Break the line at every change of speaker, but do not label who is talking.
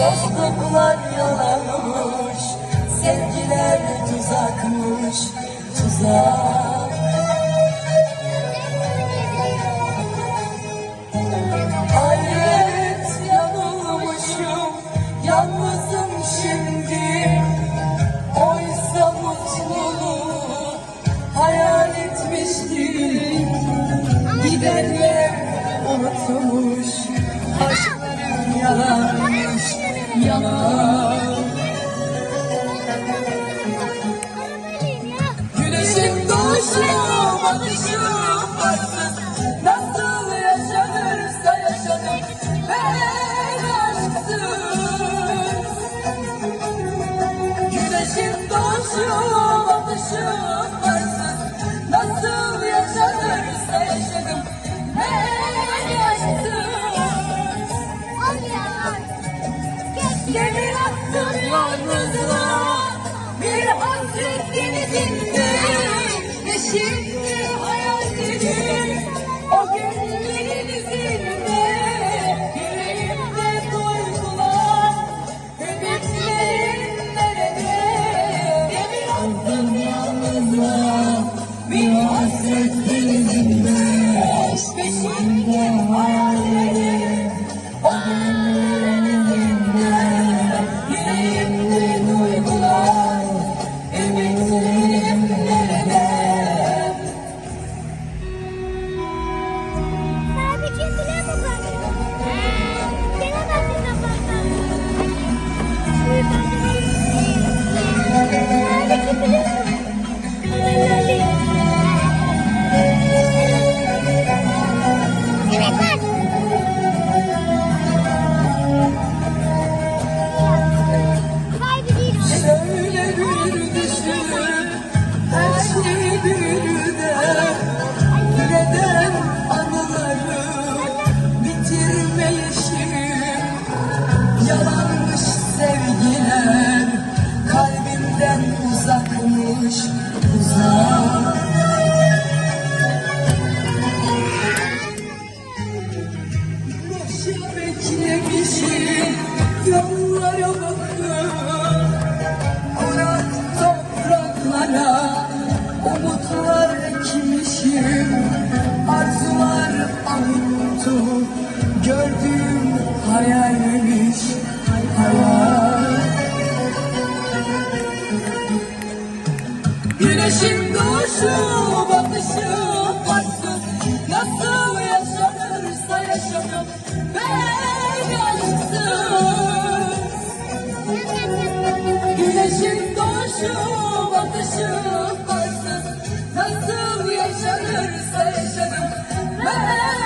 Aşklar yalanmış, sevgiler tuzakmış, tuzak. Hayret yanılmışım, yalnızım şimdi. Oysa mutluluk hayal etmiştim. Gidenler bakışım, bakışım. yeah. beklemişim yollara baktım Kurak topraklara umutlar ekmişim Arzular avuttu gördüğüm hayalmiş Güneşin doğuşu batışı battı Nasıl yaşanırsa yaşanır Ben Güneşin doğuşu batışı battı Nasıl yaşanırsa yaşanır Ben